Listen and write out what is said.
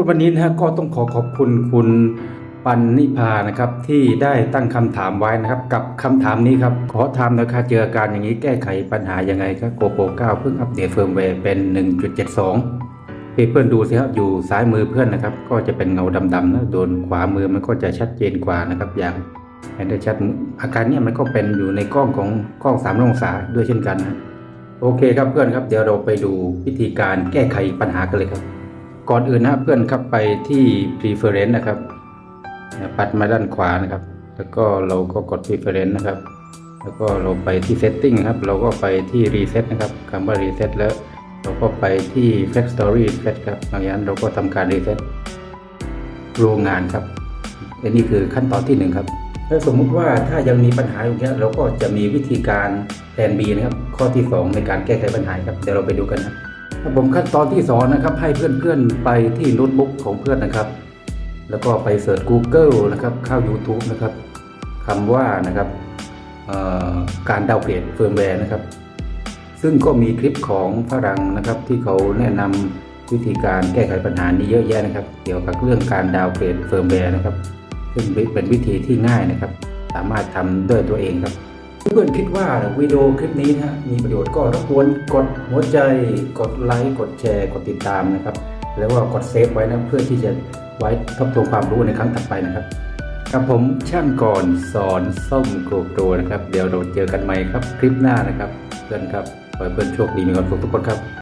ูดวันนี้นะฮะก็ต้องขอขอบคุณคุณปันนิพานะครับที่ได้ตั้งคำถามไว้นะครับ กับคำถามนี้ครับ ขอถามหนะคะเจออาการอย่างนี้แก้ไขปัญหายังไงครับโกโป9เพิ่งอัปเดตเฟิร์มแวร์เป็น 1.72เพื่อนดูสิครับอยู่ซ้ายมือเพื่อนนะครับ ก็จะเป็นเงาดำๆนะโดนขวามือมันก็จะชัดเจนกว่านะครับอย่างเห็นได้ชัดอาการเนี้ยมันก็เป็นอยู่ในกล้องของกล้อง3องศาด้วยเช่นกันนะโอเคครับเพื่อนครับเดี๋ยวเราไปดูวิธีการแก้ไขปัญหากันเลยครับ ก่อนอื่นนะเพื่อนครับไปที่ preference นะครับ ปัดมาด้านขวานะครับ แล้วก็เราก็กด preference นะครับ แล้วก็เราไปที่ setting ครับ เราก็ไปที่ reset นะครับคำว่า reset แล้ว เราก็ไปที่ factory reset ครับหลังจากนั้นเราก็ทำการ reset โรงงานครับและนี่คือขั้นตอนที่หนึ่งครับถ้าสมมุติว่าถ้ายังมีปัญหาอย่างเงี้ยเราก็จะมีวิธีการแผน B นะครับ ข้อที่สองในการแก้ไขปัญหาครับเดี๋ยวเราไปดูกันนะ ครับผมขั้นตอนที่สองนะครับให้เพื่อนๆไปที่โน้ตบุ๊กของเพื่อนนะครับ แล้วก็ไปเสิร์ช Google นะครับเข้า YouTube นะครับคำว่านะครับการดาวน์เกรดเฟิร์มแวร์นะครับ ซึ่งก็มีคลิปของฝรั่งนะครับที่เขาแนะนำวิธีการแก้ไขปัญหานี้เยอะแยะนะครับ เกี่ยวกับเรื่องการดาวน์เกรดเฟิร์มแวร์นะครับ ซึ่งเป็นวิธีที่ง่ายนะครับ สามารถทำด้วยตัวเองครับ เพื่อนๆคิดว่าวิดีโอคลิปนี้นะฮะมีประโยชน์ก็รบกวนกดหัวใจ กดไลค์กดแชร์ กดติดตามนะครับ แล้วก็กดเซฟไว้นะเพื่อที่จะไว้ทบทวนความรู้ในครั้งถัดไปนะครับครับผมช่างก่อนสอนส้มโกโปรนะครับ เดี๋ยวเราเจอกันใหม่ครับคลิปหน้านะครับ เพื่อนครับขอให้เพื่อนโชคดีมีความสุขทุกคนครับ